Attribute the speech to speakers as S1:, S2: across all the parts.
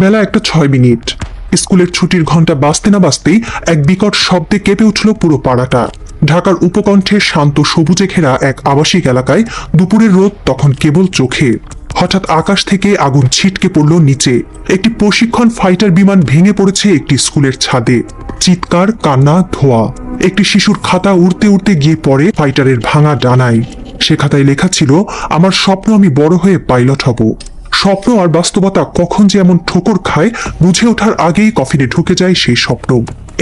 S1: বেলা একটা ছয় মিনিট। স্কুলের ছুটির ঘণ্টা বাজতে না বাজতেই এক বিকট শব্দে কেঁপে উঠল পুরো পাড়াটা। ঢাকার উপকণ্ঠে শান্ত সবুজে ঘেরা এক আবাসিক এলাকায় দুপুরের রোদ তখন কেবল চোখে। হঠাৎ আকাশ থেকে আগুন ছিটকে পড়ল নিচে। একটি প্রশিক্ষণ ফাইটার বিমান ভেঙে পড়েছে একটি স্কুলের ছাদে। চিৎকার, কান্না, ধোয়া। একটি শিশুর খাতা উড়তে উড়তে গিয়ে পড়ে ফাইটারের ভাঙা ডানায়। সে খাতায় লেখা ছিল, আমার স্বপ্ন আমি বড় হয়ে পাইলট হব। স্বপ্ন আর বাস্তবতা কখন যে এমন ঠোকর খায়, বুঝে ওঠার আগেই কফিনে ঢুকে যায় সেই স্বপ্ন।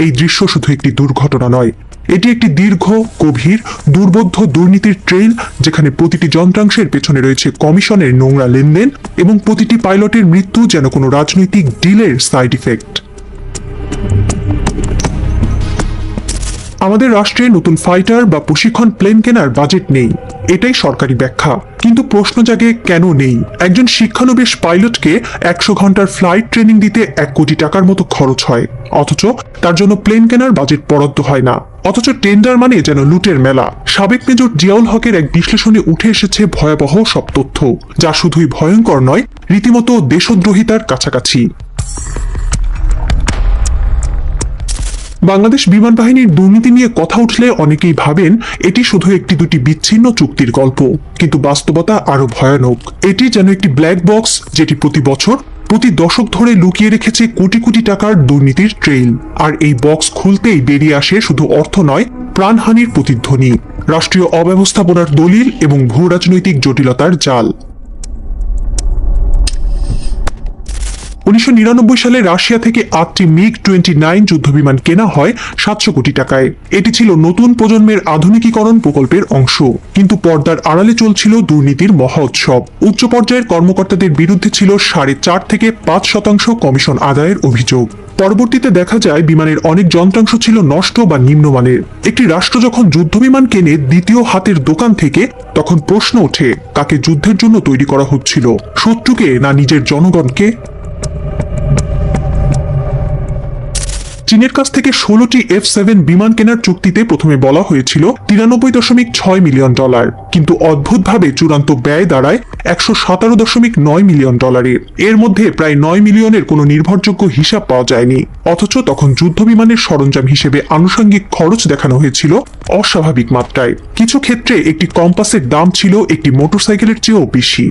S1: এই দৃশ্য শুধু একটি দুর্ঘটনা নয়, এটি একটি দীর্ঘ, গভীর, দুর্বোধ্য দুর্নীতির ট্রেল যেখানে প্রতিটি যন্ত্রাংশের পেছনে রয়েছে কমিশনের নোংরা লেনদেন এবং প্রতিটি পাইলটের মৃত্যু যেন কোনো রাজনৈতিক ডিলের সাইড ইফেক্ট। আমাদের রাষ্ট্রে নতুন ফাইটার বা প্রশিক্ষণ প্লেন কেনার বাজেট নেই, এটাই সরকারি ব্যাখ্যা। কিন্তু প্রশ্ন জাগে কেন নেই? একজন শিক্ষানবিশ পাইলটকে একশো ঘণ্টার ফ্লাইট ট্রেনিং দিতে এক কোটি টাকার মতো খরচ হয়। অথচ তার জন্য প্লেন কেনার বাজেট বরাদ্দ হয় না। অথচ টেন্ডার মানে যেন লুটের মেলা। সাবেক মেজর জিয়াউল হকের এক বিশ্লেষণে উঠে এসেছে ভয়াবহ সব তথ্য, যা শুধুই ভয়ঙ্কর নয়, রীতিমতো দেশদ্রোহিতার কাছাকাছি। বাংলাদেশ বিমান বাহিনীর দুর্নীতি নিয়ে কথা উঠলে অনেকেই ভাবেন এটি শুধু একটি দুটি বিচ্ছিন্ন চুক্তির গল্প, কিন্তু বাস্তবতা আরও ভয়ানক। এটি যেন একটি ব্ল্যাক বক্স যেটি প্রতি বছর, প্রতি দশক ধরে লুকিয়ে রেখেছে কোটি কোটি টাকার দুর্নীতির ট্রেইল আর এই বক্স খুলতেই বেরিয়ে আসে শুধু অর্থ নয়, প্রাণহানির প্রতিধ্বনি। রাষ্ট্রীয় অব্যবস্থাপনার দলিল এবং ভূ রাজনৈতিক জটিলতার জাল। উনিশশো নিরানব্বই সালে রাশিয়া থেকে আটটি মিগ টোয়েন্টি নাইন যুদ্ধবিমান কেনা হয় সাতশো কোটি টাকায়। এটি ছিল নতুন প্রজন্মের আধুনিকীকরণ প্রকল্পের অংশ। কিন্তু পর্দার আড়ালে চলছিল দুর্নীতির মহা উৎসব। উচ্চ পর্যায়ের কর্মকর্তাদের বিরুদ্ধে ছিল সাড়ে চার থেকে পাঁচ শতাংশ কমিশন আদায়ের অভিযোগ। পরবর্তীতে দেখা যায়, বিমানের অনেক যন্ত্রাংশ ছিল নষ্ট বা নিম্নমানের। একটি রাষ্ট্র যখন যুদ্ধবিমান কেনে দ্বিতীয় হাতের দোকান থেকে, তখন প্রশ্ন ওঠে, কাকে যুদ্ধের জন্য তৈরি করা হচ্ছিল? শত্রুকে না নিজের জনগণকে? চীনের কাছ থেকে ষোলোটি এফ সেভেন বিমান কেনার চুক্তিতে প্রথমে বলা হয়েছিল তিরানব্বই দশমিক ছয় মিলিয়ন ডলার, কিন্তু অদ্ভুতভাবে চূড়ান্ত ব্যয় দাঁড়ায় একশো সতেরো দশমিক নয় মিলিয়ন ডলারে এর মধ্যে প্রায় নয় মিলিয়নের কোনো নির্ভরযোগ্য হিসাব পাওয়া যায়নি। অথচ তখন যুদ্ধ বিমানের সরঞ্জাম হিসেবে আনুষঙ্গিক খরচ দেখানো হয়েছিল অস্বাভাবিক মাত্রায়। কিছু ক্ষেত্রে একটি কম্পাসের দাম ছিল একটি মোটরসাইকেলের চেয়েও বেশি।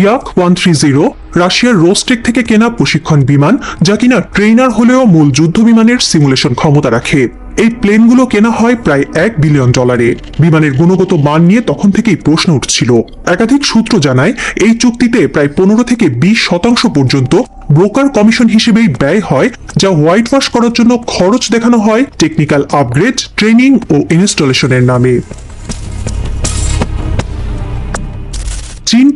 S1: ইয়াক ওয়ান থ্রি জিরো, রাশিয়ার রোস্টেক থেকে কেনা প্রশিক্ষণ বিমান, যা কিনা ট্রেইনার হলেও মূল যুদ্ধ বিমানের সিমুলেশন ক্ষমতা রাখে। এই প্লেনগুলো কেনা হয় প্রায় এক বিলিয়ন ডলারে। বিমানের গুণগত মান নিয়ে তখন থেকেই প্রশ্ন উঠছিল। একাধিক সূত্র জানায়, এই চুক্তিতে প্রায় পনেরো থেকে বিশ শতাংশ পর্যন্ত ব্রোকার কমিশন হিসেবেই ব্যয় হয়, যা হোয়াইট ওয়াশ করার জন্য খরচ দেখানো হয় টেকনিক্যাল আপগ্রেড, ট্রেনিং ও ইনস্টলেশনের নামে।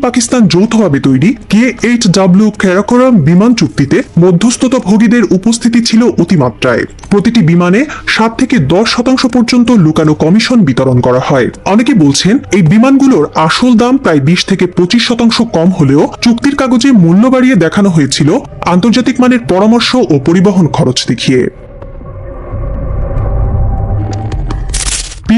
S1: পাকিস্তান যৌথভাবে তৈরি কে এইচ ডাব্লিউ ক্যারাকোরাম বিমান চুক্তিতে মধ্যস্থতা ভোগীদের উপস্থিতি ছিল অতিমাত্রায়। প্রতিটি বিমানে সাত থেকে দশ শতাংশ পর্যন্ত লুকানো কমিশন বিতরণ করা হয়। অনেকে বলছেন, এই বিমানগুলোর আসল দাম প্রায় বিশ থেকে পঁচিশ শতাংশ কম হলেও চুক্তির কাগজে মূল্য বাড়িয়ে দেখানো হয়েছিল আন্তর্জাতিক মানের পরামর্শ ও পরিবহন খরচ দেখিয়ে।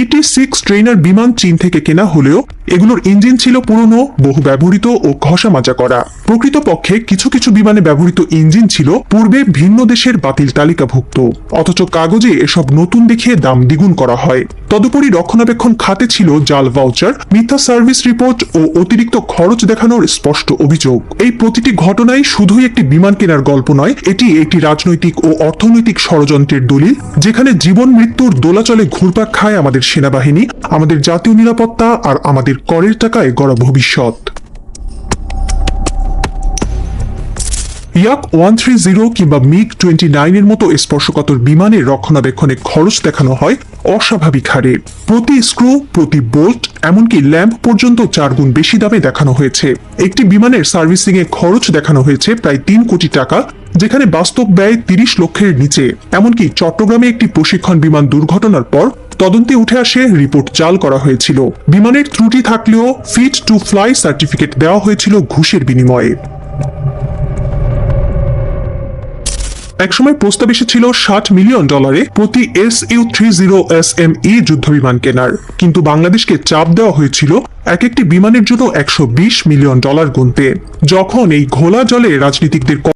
S1: পিটি সিক্স ট্রেনার বিমান চীন থেকে কেনা হলেও এগুলোর ইঞ্জিন ছিল পুরনো, বহু ব্যবহৃত ও ঘষা মাজা করা। প্রকৃতপক্ষে কিছু কিছু বিমানে ব্যবহৃত ইঞ্জিন ছিল পূর্বে ভিন্ন দেশের বাতিল তালিকাভুক্ত। অথচ কাগজে এসব নতুন দেখিয়ে দাম দ্বিগুণ করা হয়। তদুপরি রক্ষণাবেক্ষণ খাতে ছিল জাল ভাউচার, মিথ্যা সার্ভিস রিপোর্ট ও অতিরিক্ত খরচ দেখানোর স্পষ্ট অভিযোগ। এই প্রতিটি ঘটনাই শুধুই একটি বিমান কেনার গল্প নয়, এটি একটি রাজনৈতিক ও অর্থনৈতিক ষড়যন্ত্রের দলিল, যেখানে জীবন মৃত্যুর দোলাচলে ঘুরপাক খায় আমাদের সেনাবাহিনী, আমাদের জাতীয় নিরাপত্তা আর আমাদের করের টাকায় গড়া ভবিষ্যৎ। ইয়াক ওয়ান থ্রি জিরো কিংবা মিগ টোয়েন্টি নাইনের মতো স্পর্শকাতর বিমানের রক্ষণাবেক্ষণে খরচ দেখানো হয় অস্বাভাবিক হারে। প্রতি স্ক্রু, প্রতি বোল্ট, এমনকি ল্যাম্প পর্যন্ত চার গুণ বেশি দামে দেখানো হয়েছে। একটি বিমানের সার্ভিসিং এ খরচ দেখানো হয়েছে প্রায় তিন কোটি টাকা, যেখানে বাস্তব ব্যয় তিরিশ লক্ষের নিচে। এমনকি চট্টগ্রামে একটি প্রশিক্ষণ বিমান দুর্ঘটনার পর তদন্তে উঠে আসে রিপোর্ট জাল করা হয়েছিল। বিমানের ত্রুটি থাকলেও ফিট টু ফ্লাই সার্টিফিকেট দেওয়া হয়েছিল ঘুষের বিনিময়ে। একসময় প্রস্তাব এসেছিল ষাট মিলিয়ন ডলারে প্রতি S U three zero S M E যুদ্ধবিমান কেনার। কিন্তু বাংলাদেশকে চাপ দেওয়া হয়েছিল এক একটি বিমানের জন্য একশো বিশ মিলিয়ন ডলার গুনতে। যখন এই ঘোলা জলে রাজনীতিকদের